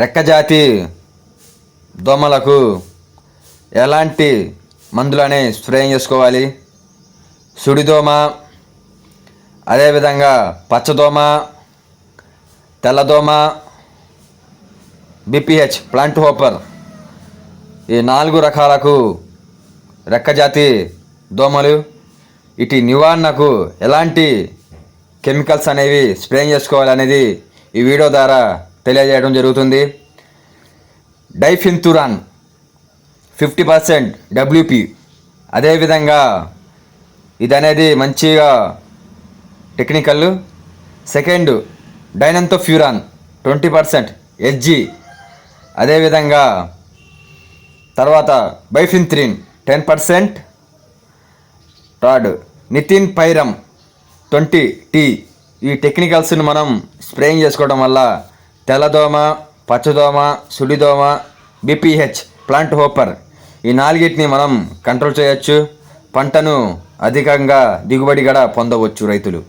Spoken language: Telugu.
రెక్కజాతి దోమలకు ఎలాంటి మందులని స్ప్రేయం చేసుకోవాలి? సుడిదోమ అదేవిధంగా పచ్చదోమ తెల్లదోమ బిపిహెచ్ ప్లాంట్ హోపర్ ఈ నాలుగు రకాలకు రెక్కజాతి దోమలు. ఇటు నివారణకు ఎలాంటి కెమికల్స్ అనేవి స్ప్రే చేసుకోవాలనేది ఈ వీడియో ద్వారా తెలియజేయడం జరుగుతుంది. డైఫిన్తురాన్ ఫిఫ్టీ పర్సెంట్ డబ్ల్యూపి అదేవిధంగా ఇది అనేది మంచిగా technical. Second dinotefuran twenty percent SG అదేవిధంగా తర్వాత bifenthrin ten percent. Third nitenpyram twenty T. ఈ టెక్నికల్స్ని మనం స్ప్రేయింగ్ చేసుకోవడం వల్ల తెల్లదోమ పచ్చదోమ సుడిదోమ బిపిహెచ్ ప్లాంట్ హోపర్. ఈ నాలుగిటిని మనం కంట్రోల్ చేయొచ్చు. పంటను అధికంగా దిగుబడి కూడా పొందవచ్చు రైతులు.